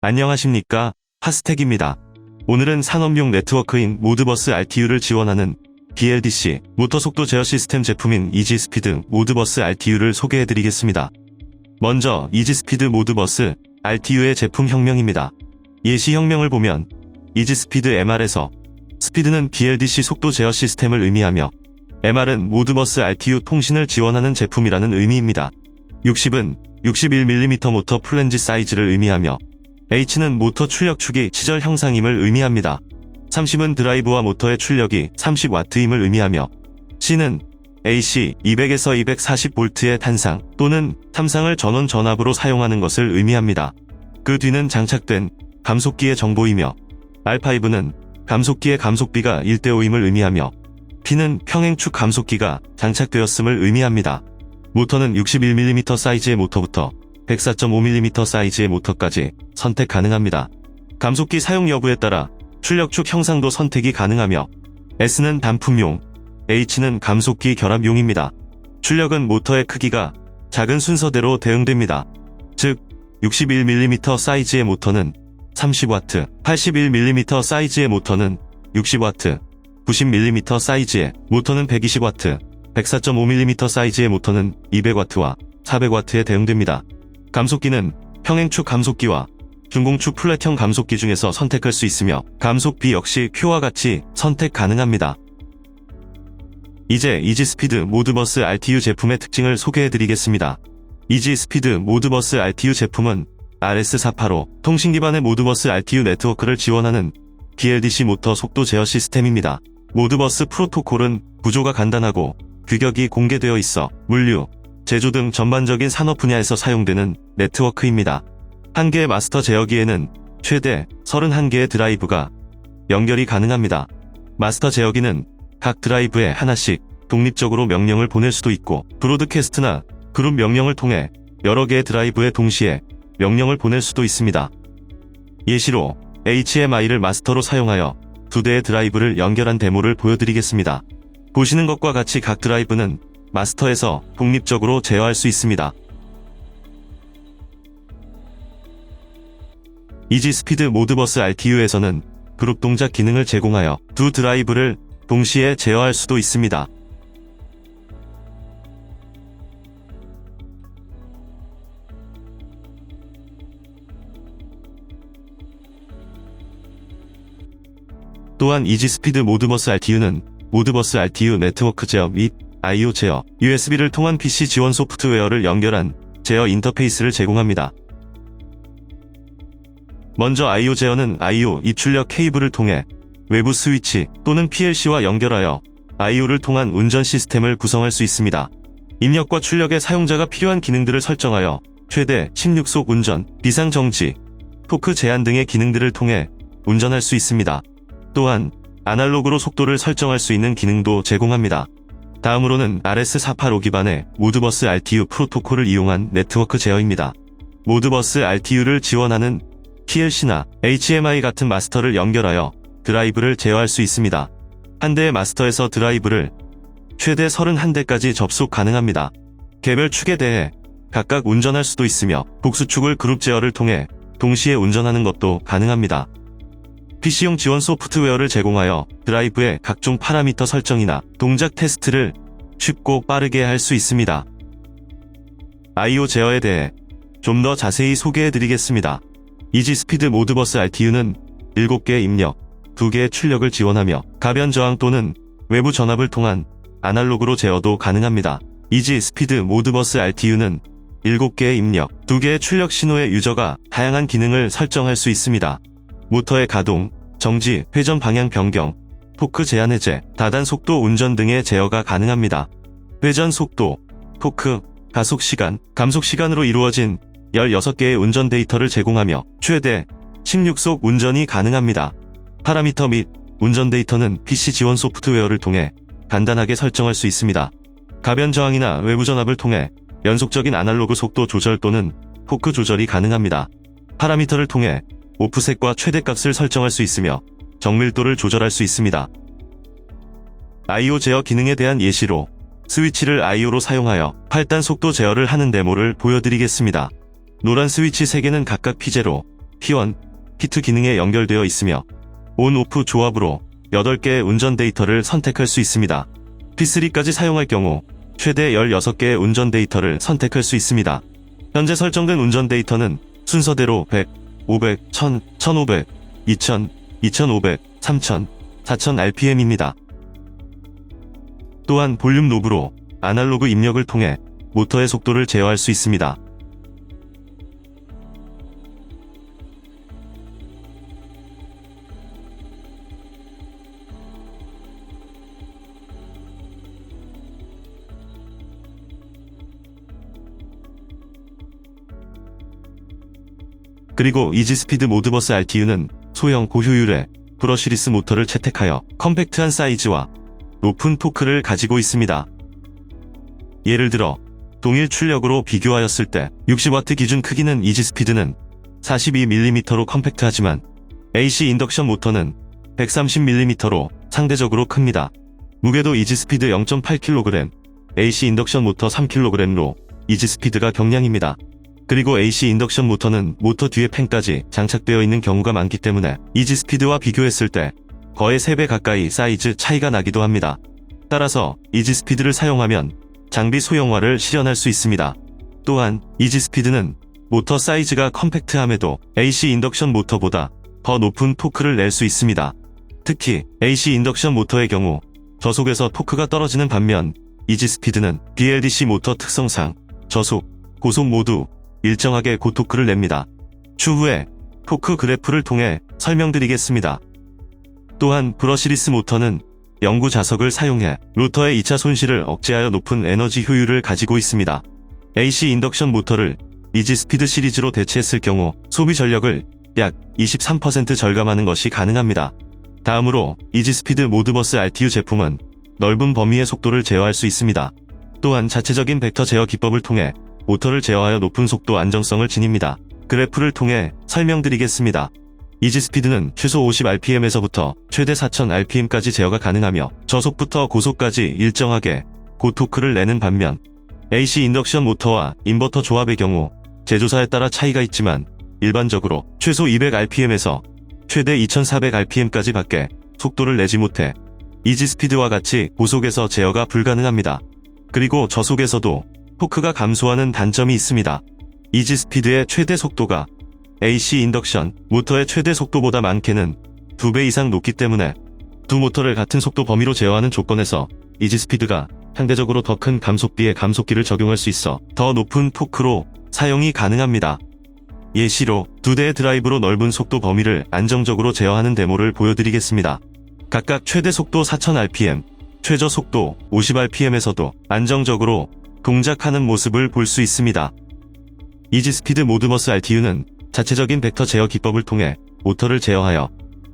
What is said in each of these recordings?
안녕하십니까 하스텍입니다. 오늘은 산업용 네트워크인 모드버스 RTU를 지원하는 BLDC 모터 속도 제어 시스템 제품인 이지스피드 모드버스 RTU를 소개해드리겠습니다. 먼저 이지스피드 모드버스 RTU의 제품 혁명입니다. 예시 혁명을 보면 이지스피드 MR에서 스피드는 BLDC 속도 제어 시스템을 의미하며 MR은 모드버스 RTU 통신을 지원하는 제품이라는 의미입니다. 60은 61mm 모터 플랜지 사이즈를 의미하며 H는 모터 출력 축이 치절 형상임을 의미합니다. 30은 드라이브와 모터의 출력이 30W임을 의미하며 C는 AC 200에서 240V의 탄상 또는 탐상을 전원 전압으로 사용하는 것을 의미합니다. 그 뒤는 장착된 감속기의 정보이며 R5는 감속기의 감속비가 1대5임을 의미하며 P는 평행축 감속기가 장착되었음을 의미합니다. 모터는 61mm 사이즈의 모터부터 104.5mm 사이즈의 모터까지 선택 가능합니다. 감속기 사용 여부에 따라 출력축 형상도 선택이 가능하며 S는 단품용, H는 감속기 결합용입니다. 출력은 모터의 크기가 작은 순서대로 대응됩니다. 즉, 61mm 사이즈의 모터는 30W, 81mm 사이즈의 모터는 60W, 90mm 사이즈의 모터는 120W, 104.5mm 사이즈의 모터는 200W와 400W에 대응됩니다. 감속기는 평행축 감속기와 중공축 플랫형 감속기 중에서 선택할 수 있으며 감속비 역시 Q와 같이 선택 가능합니다. 이제 이지스피드 모드버스 RTU 제품의 특징을 소개해드리겠습니다. 이지스피드 모드버스 RTU 제품은 RS485 통신 기반의 모드버스 RTU 네트워크를 지원하는 BLDC 모터 속도 제어 시스템입니다. 모드버스 프로토콜은 구조가 간단하고 규격이 공개되어 있어 물류, 제조 등 전반적인 산업 분야에서 사용되는 네트워크입니다. 한 개의 마스터 제어기에는 최대 31개의 드라이브가 연결이 가능합니다. 마스터 제어기는 각 드라이브에 하나씩 독립적으로 명령을 보낼 수도 있고 브로드캐스트나 그룹 명령을 통해 여러 개의 드라이브에 동시에 명령을 보낼 수도 있습니다. 예시로 HMI를 마스터로 사용하여 두 대의 드라이브를 연결한 데모를 보여드리겠습니다. 보시는 것과 같이 각 드라이브는 마스터에서 독립적으로 제어할 수 있습니다. 이지 스피드 모드버스 RTU에서는 그룹 동작 기능을 제공하여 두 드라이브를 동시에 제어할 수도 있습니다. 또한 이지스피드 모드버스 RTU는 모드버스 RTU 네트워크 제어 및 I/O 제어, USB를 통한 PC 지원 소프트웨어를 연결한 제어 인터페이스를 제공합니다. 먼저 I/O 제어는 I/O 입출력 케이블을 통해 외부 스위치 또는 PLC와 연결하여 I/O를 통한 운전 시스템을 구성할 수 있습니다. 입력과 출력에 사용자가 필요한 기능들을 설정하여 최대 16속 운전, 비상 정지, 토크 제한 등의 기능들을 통해 운전할 수 있습니다. 또한 아날로그로 속도를 설정할 수 있는 기능도 제공합니다. 다음으로는 RS485 기반의 모드버스 RTU 프로토콜을 이용한 네트워크 제어입니다. 모드버스 RTU를 지원하는 PLC나 HMI 같은 마스터를 연결하여 드라이브를 제어할 수 있습니다. 한 대의 마스터에서 드라이브를 최대 31대까지 접속 가능합니다. 개별 축에 대해 각각 운전할 수도 있으며 복수축을 그룹 제어를 통해 동시에 운전하는 것도 가능합니다. PC용 지원 소프트웨어를 제공하여 드라이브의 각종 파라미터 설정이나 동작 테스트를 쉽고 빠르게 할 수 있습니다. I/O 제어에 대해 좀 더 자세히 소개해 드리겠습니다. 이지 스피드 모드버스 RTU는 7개의 입력, 2개의 출력을 지원하며 가변 저항 또는 외부 전압을 통한 아날로그로 제어도 가능합니다. 이지 스피드 모드버스 RTU는 7개의 입력, 2개의 출력 신호의 유저가 다양한 기능을 설정할 수 있습니다. 모터의 가동, 정지, 회전 방향 변경, 토크 제한 해제, 다단 속도 운전 등의 제어가 가능합니다. 회전 속도, 토크, 가속 시간, 감속 시간으로 이루어진 16개의 운전 데이터를 제공하며 최대 16속 운전이 가능합니다. 파라미터 및 운전 데이터는 PC 지원 소프트웨어를 통해 간단하게 설정할 수 있습니다. 가변 저항이나 외부 전압을 통해 연속적인 아날로그 속도 조절 또는 토크 조절이 가능합니다. 파라미터를 통해 오프셋과 최대값을 설정할 수 있으며 정밀도를 조절할 수 있습니다. I/O 제어 기능에 대한 예시로 스위치를 I/O로 사용하여 8단 속도 제어를 하는 데모를 보여드리겠습니다. 노란 스위치 3개는 각각 P0, P1, P2 기능에 연결되어 있으며 온-오프 조합으로 8개의 운전 데이터를 선택할 수 있습니다. P3까지 사용할 경우 최대 16개의 운전 데이터를 선택할 수 있습니다. 현재 설정된 운전 데이터는 순서대로 100, 500, 1000, 1500, 2000, 2500, 3000, 4000 RPM입니다. 또한 볼륨 노브로 아날로그 입력을 통해 모터의 속도를 제어할 수 있습니다. 그리고 이지스피드 모드버스 RTU는 소형 고효율의 브러시리스 모터를 채택하여 컴팩트한 사이즈와 높은 토크를 가지고 있습니다. 예를 들어 동일 출력으로 비교하였을 때 60W 기준 크기는 이지스피드는 42mm로 컴팩트하지만 AC 인덕션 모터는 130mm로 상대적으로 큽니다. 무게도 이지스피드 0.8kg, AC 인덕션 모터 3kg로 이지스피드가 경량입니다. 그리고 AC 인덕션 모터는 모터 뒤에 팬까지 장착되어 있는 경우가 많기 때문에 이지스피드와 비교했을 때 거의 3배 가까이 사이즈 차이가 나기도 합니다. 따라서 이지스피드를 사용하면 장비 소형화를 실현할 수 있습니다. 또한 이지스피드는 모터 사이즈가 컴팩트함에도 AC 인덕션 모터보다 더 높은 토크를 낼 수 있습니다. 특히 AC 인덕션 모터의 경우 저속에서 토크가 떨어지는 반면 이지스피드는 BLDC 모터 특성상 저속, 고속 모두 일정하게 고토크를 냅니다. 추후에 토크 그래프를 통해 설명드리겠습니다. 또한 브러시리스 모터는 영구 자석을 사용해 로터의 2차 손실을 억제하여 높은 에너지 효율을 가지고 있습니다. AC 인덕션 모터를 이지 스피드 시리즈로 대체했을 경우 소비 전력을 약 23% 절감하는 것이 가능합니다. 다음으로 이지 스피드 모드버스 RTU 제품은 넓은 범위의 속도를 제어할 수 있습니다. 또한 자체적인 벡터 제어 기법을 통해 모터를 제어하여 높은 속도 안정성을 지닙니다. 그래프를 통해 설명드리겠습니다. 이지스피드는 최소 50rpm에서부터 최대 4000rpm까지 제어가 가능하며 저속부터 고속까지 일정하게 고토크를 내는 반면 AC 인덕션 모터와 인버터 조합의 경우 제조사에 따라 차이가 있지만 일반적으로 최소 200rpm에서 최대 2400rpm까지 밖에 속도를 내지 못해 이지스피드와 같이 고속에서 제어가 불가능합니다. 그리고 저속에서도 토크가 감소하는 단점이 있습니다. 이지스피드의 최대 속도가 AC 인덕션 모터의 최대 속도보다 많게는 2배 이상 높기 때문에 두 모터를 같은 속도 범위로 제어하는 조건에서 이지스피드가 상대적으로 더 큰 감속비의 감속기를 적용할 수 있어 더 높은 토크로 사용이 가능합니다. 예시로 두 대의 드라이브로 넓은 속도 범위를 안정적으로 제어하는 데모를 보여드리겠습니다. 각각 최대 속도 4000rpm, 최저 속도 50rpm에서도 안정적으로 동작하는 모습을 볼 수 있습니다. 이지스피드 모드버스 RTU는 자체적인 벡터 제어 기법을 통해 모터를 제어하여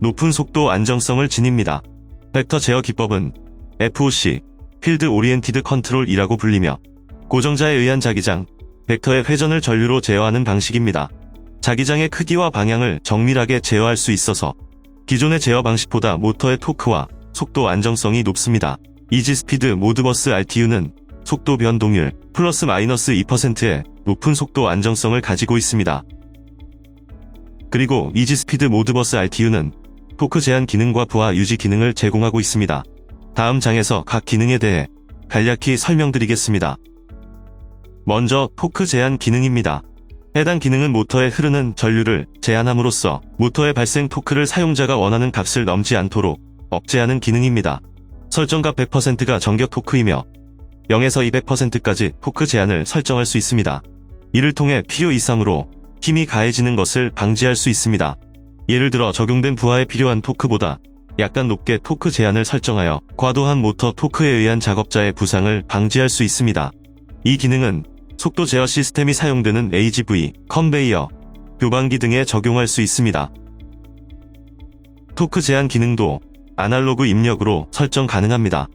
높은 속도 안정성을 지닙니다. 벡터 제어 기법은 FOC, 필드 오리엔티드 컨트롤이라고 불리며 고정자에 의한 자기장, 벡터의 회전을 전류로 제어하는 방식입니다. 자기장의 크기와 방향을 정밀하게 제어할 수 있어서 기존의 제어 방식보다 모터의 토크와 속도 안정성이 높습니다. 이지스피드 모드버스 RTU는 속도 변동률 플러스 마이너스 2%의 높은 속도 안정성을 가지고 있습니다. 그리고 이지스피드 모드버스 RTU는 토크 제한 기능과 부하 유지 기능을 제공하고 있습니다. 다음 장에서 각 기능에 대해 간략히 설명드리겠습니다. 먼저 토크 제한 기능입니다. 해당 기능은 모터에 흐르는 전류를 제한함으로써 모터의 발생 토크를 사용자가 원하는 값을 넘지 않도록 억제하는 기능입니다. 설정값 100%가 정격 토크이며 0에서 200%까지 토크 제한을 설정할 수 있습니다. 이를 통해 필요 이상으로 힘이 가해지는 것을 방지할 수 있습니다. 예를 들어 적용된 부하에 필요한 토크보다 약간 높게 토크 제한을 설정하여 과도한 모터 토크에 의한 작업자의 부상을 방지할 수 있습니다. 이 기능은 속도 제어 시스템이 사용되는 AGV, 컨베이어, 교반기 등에 적용할 수 있습니다. 토크 제한 기능도 아날로그 입력으로 설정 가능합니다.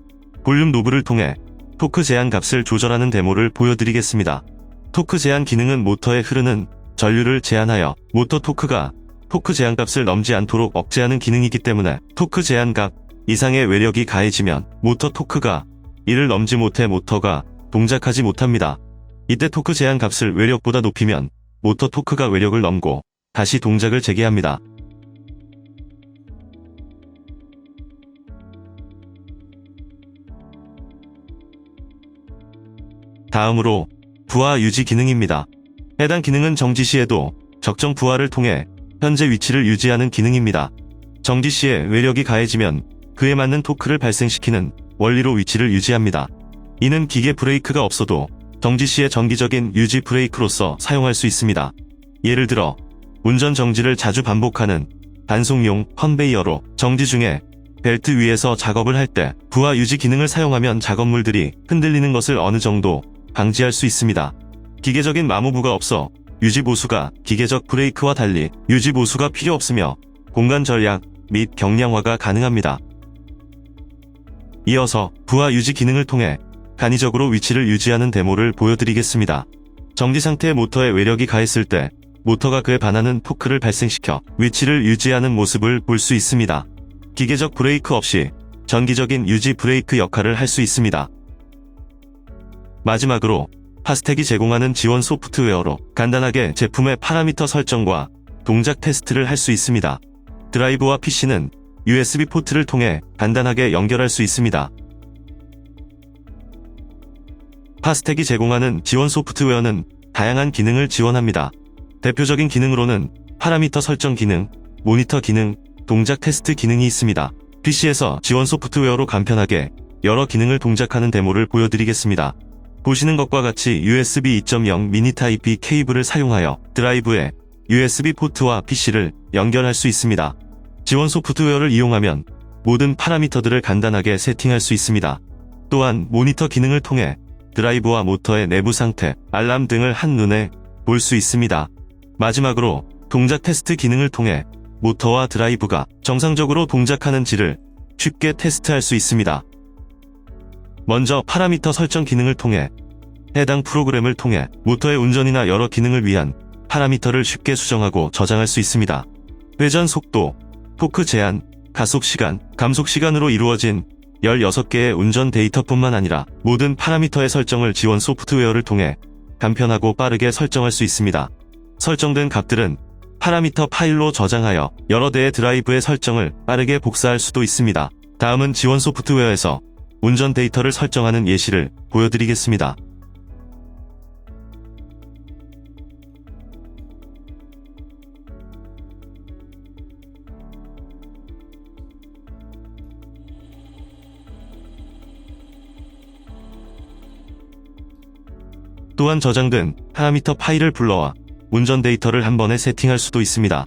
볼륨 노브를 통해 토크 제한 값을 조절하는 데모를 보여드리겠습니다. 토크 제한 기능은 모터에 흐르는 전류를 제한하여 모터 토크가 토크 제한 값을 넘지 않도록 억제하는 기능이기 때문에 토크 제한 값 이상의 외력이 가해지면 모터 토크가 이를 넘지 못해 모터가 동작하지 못합니다. 이때 토크 제한 값을 외력보다 높이면 모터 토크가 외력을 넘고 다시 동작을 재개합니다. 다음으로 부하 유지 기능입니다. 해당 기능은 정지 시에도 적정 부하를 통해 현재 위치를 유지하는 기능입니다. 정지 시에 외력이 가해지면 그에 맞는 토크를 발생시키는 원리로 위치를 유지합니다. 이는 기계 브레이크가 없어도 정지 시의 정기적인 유지 브레이크로서 사용할 수 있습니다. 예를 들어 운전 정지를 자주 반복하는 단속용 컨베이어로 정지 중에 벨트 위에서 작업을 할 때 부하 유지 기능을 사용하면 작업물들이 흔들리는 것을 어느 정도 방지할 수 있습니다. 기계적인 마모부가 없어 유지 보수가 기계적 브레이크와 달리 유지 보수가 필요 없으며 공간 절약 및 경량화가 가능합니다. 이어서 부하 유지 기능을 통해 간이적으로 위치를 유지하는 데모를 보여드리겠습니다. 정지 상태의 모터에 외력이 가했을 때 모터가 그에 반하는 토크를 발생시켜 위치를 유지하는 모습을 볼 수 있습니다. 기계적 브레이크 없이 전기적인 유지 브레이크 역할을 할 수 있습니다. 마지막으로 파스텍이 제공하는 지원 소프트웨어로 간단하게 제품의 파라미터 설정과 동작 테스트를 할 수 있습니다. 드라이브와 PC는 USB 포트를 통해 간단하게 연결할 수 있습니다. 파스텍이 제공하는 지원 소프트웨어는 다양한 기능을 지원합니다. 대표적인 기능으로는 파라미터 설정 기능, 모니터 기능, 동작 테스트 기능이 있습니다. PC에서 지원 소프트웨어로 간편하게 여러 기능을 동작하는 데모를 보여드리겠습니다. 보시는 것과 같이 USB 2.0 미니 타입 B 케이블을 사용하여 드라이브에 USB 포트와 PC를 연결할 수 있습니다. 지원 소프트웨어를 이용하면 모든 파라미터들을 간단하게 세팅할 수 있습니다. 또한 모니터 기능을 통해 드라이브와 모터의 내부 상태, 알람 등을 한눈에 볼 수 있습니다. 마지막으로 동작 테스트 기능을 통해 모터와 드라이브가 정상적으로 동작하는지를 쉽게 테스트할 수 있습니다. 먼저 파라미터 설정 기능을 통해 해당 프로그램을 통해 모터의 운전이나 여러 기능을 위한 파라미터를 쉽게 수정하고 저장할 수 있습니다. 회전 속도, 토크 제한, 가속 시간, 감속 시간으로 이루어진 16개의 운전 데이터뿐만 아니라 모든 파라미터의 설정을 지원 소프트웨어를 통해 간편하고 빠르게 설정할 수 있습니다. 설정된 값들은 파라미터 파일로 저장하여 여러 대의 드라이브의 설정을 빠르게 복사할 수도 있습니다. 다음은 지원 소프트웨어에서 운전 데이터를 설정하는 예시를 보여드리겠습니다. 또한 저장된 파라미터 파일을 불러와 운전 데이터를 한 번에 세팅할 수도 있습니다.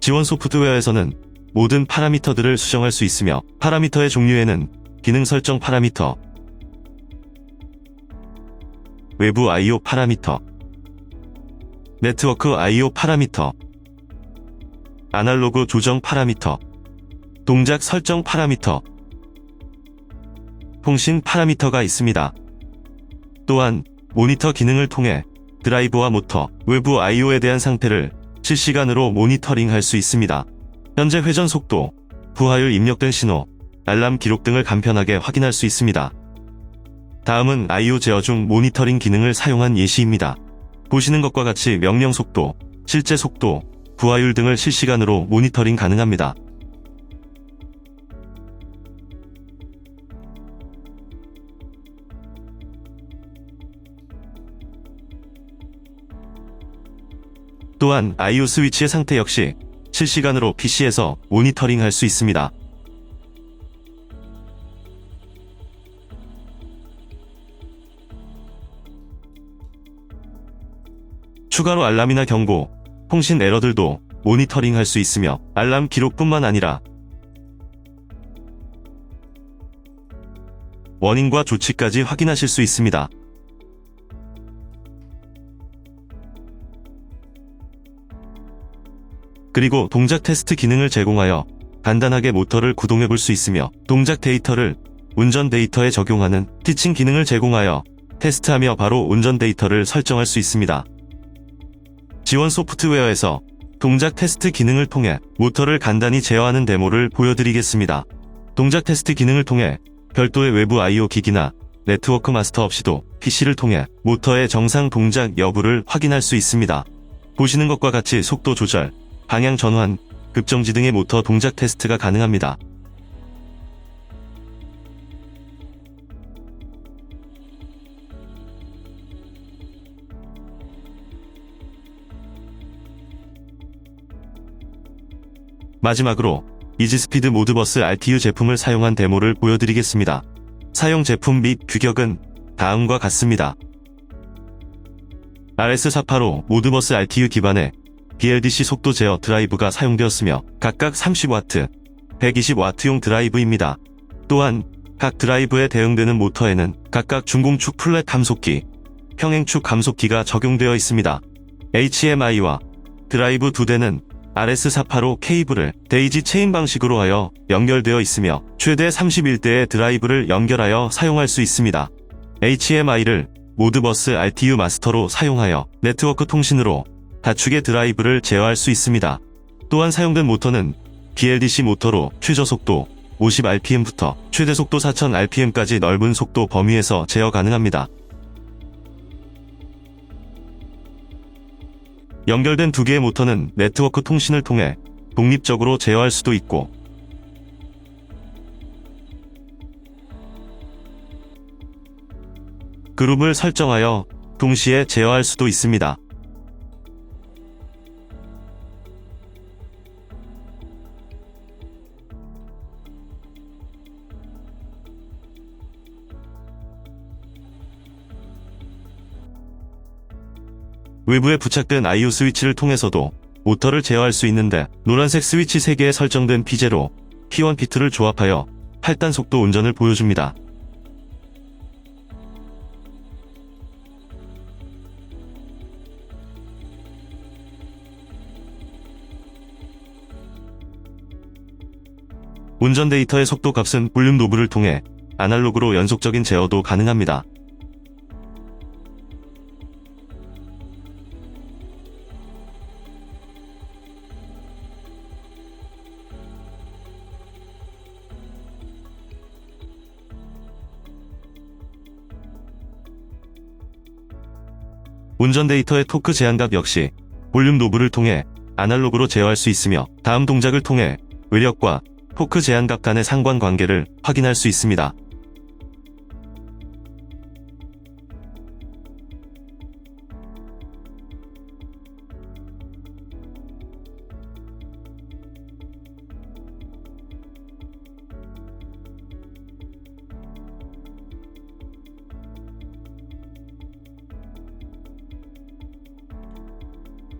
지원 소프트웨어에서는 모든 파라미터들을 수정할 수 있으며 파라미터의 종류에는 기능 설정 파라미터, 외부 I/O 파라미터, 네트워크 I/O 파라미터, 아날로그 조정 파라미터, 동작 설정 파라미터, 통신 파라미터가 있습니다. 또한 모니터 기능을 통해 드라이브와 모터, 외부 I/O에 대한 상태를 실시간으로 모니터링 할 수 있습니다. 현재 회전 속도, 부하율 입력된 신호, 알람 기록 등을 간편하게 확인할 수 있습니다. 다음은 I/O 제어 중 모니터링 기능을 사용한 예시입니다. 보시는 것과 같이 명령 속도, 실제 속도, 부하율 등을 실시간으로 모니터링 가능합니다. 또한 I/O 스위치의 상태 역시 실시간으로 PC에서 모니터링 할 수 있습니다. 추가로 알람이나 경고, 통신 에러들도 모니터링 할 수 있으며 알람 기록뿐만 아니라 원인과 조치까지 확인하실 수 있습니다. 그리고 동작 테스트 기능을 제공하여 간단하게 모터를 구동해 볼 수 있으며 동작 데이터를 운전 데이터에 적용하는 티칭 기능을 제공하여 테스트하며 바로 운전 데이터를 설정할 수 있습니다. 지원 소프트웨어에서 동작 테스트 기능을 통해 모터를 간단히 제어하는 데모를 보여드리겠습니다. 동작 테스트 기능을 통해 별도의 외부 I/O 기기나 네트워크 마스터 없이도 PC를 통해 모터의 정상 동작 여부를 확인할 수 있습니다. 보시는 것과 같이 속도 조절, 방향 전환, 급정지 등의 모터 동작 테스트가 가능합니다. 마지막으로 이지스피드 모드버스 RTU 제품을 사용한 데모를 보여드리겠습니다. 사용 제품 및 규격은 다음과 같습니다. RS485 모드버스 RTU 기반의 BLDC 속도 제어 드라이브가 사용되었으며 각각 30W, 120W용 드라이브입니다. 또한 각 드라이브에 대응되는 모터에는 각각 중공축 플랫 감속기, 평행축 감속기가 적용되어 있습니다. HMI와 드라이브 두 대는 RS485 케이블을 데이지 체인 방식으로 하여 연결되어 있으며 최대 31대의 드라이브를 연결하여 사용할 수 있습니다. HMI를 모드버스 RTU 마스터로 사용하여 네트워크 통신으로 다축의 드라이브를 제어할 수 있습니다. 또한 사용된 모터는 BLDC 모터로 최저 속도 50rpm부터 최대 속도 4000rpm까지 넓은 속도 범위에서 제어 가능합니다. 연결된 두 개의 모터는 네트워크 통신을 통해 독립적으로 제어할 수도 있고 그룹을 설정하여 동시에 제어할 수도 있습니다. 외부에 부착된 IO 스위치를 통해서도 모터를 제어할 수 있는데 노란색 스위치 3개에 설정된 피제로 P1 P2를 조합하여 8단 속도 운전을 보여줍니다. 운전 데이터의 속도 값은 볼륨 노브를 통해 아날로그로 연속적인 제어도 가능합니다. 운전 데이터의 토크 제한값 역시 볼륨 노브를 통해 아날로그로 제어할 수 있으며 다음 동작을 통해 외력과 토크 제한값 간의 상관관계를 확인할 수 있습니다.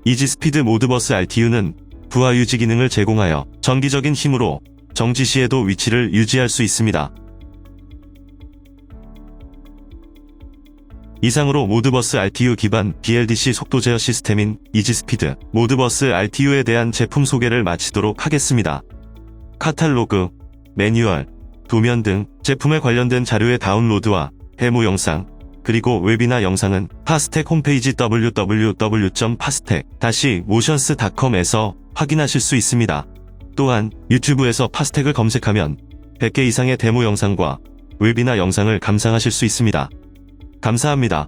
이지 스피드 모드버스 RTU는 부하 유지 기능을 제공하여 정기적인 힘으로 정지 시에도 위치를 유지할 수 있습니다. 이상으로 모드버스 RTU 기반 BLDC 속도 제어 시스템인 이지스피드 모드버스 RTU에 대한 제품 소개를 마치도록 하겠습니다. 카탈로그, 매뉴얼, 도면 등 제품에 관련된 자료의 다운로드와 데모 영상, 그리고 웹이나 영상은 파스텍 홈페이지 www.pastek-motions.com에서 확인하실 수 있습니다. 또한 유튜브에서 파스텍을 검색하면 100개 이상의 데모 영상과 웹이나 영상을 감상하실 수 있습니다. 감사합니다.